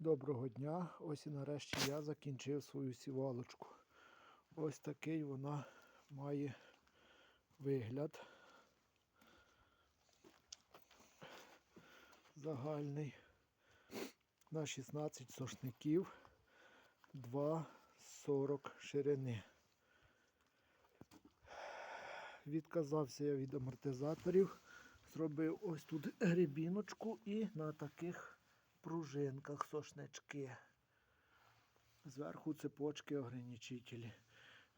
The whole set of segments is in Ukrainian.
Доброго дня. Ось і нарешті я закінчив свою сівалочку. Ось такий вона має вигляд. Загальний. На 16 сошників 2,40 ширини. Відказався я від амортизаторів. Зробив ось тут грибіночку і на таких пружинках сошнички. Зверху цепочки ограничителі.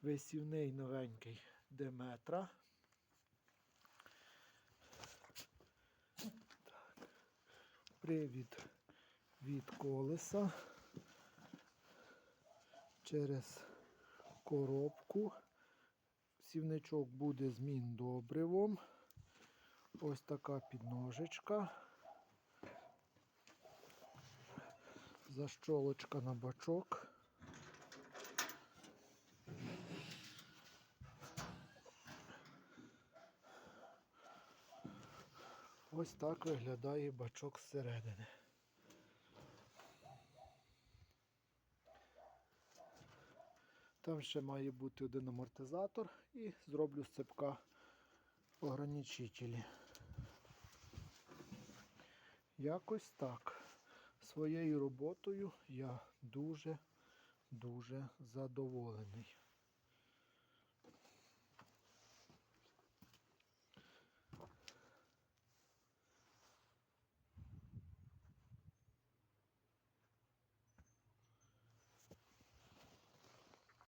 Висівний новенький Деметра. Так. Привід від колеса через коробку. Сівничок буде з міндобривом. Ось така підножечка. Защолочка на бачок. Ось так виглядає бачок зсередини. Там ще має бути один амортизатор і зроблю з цепка ограничителі. Якось так. Своєю роботою я дуже-дуже задоволений.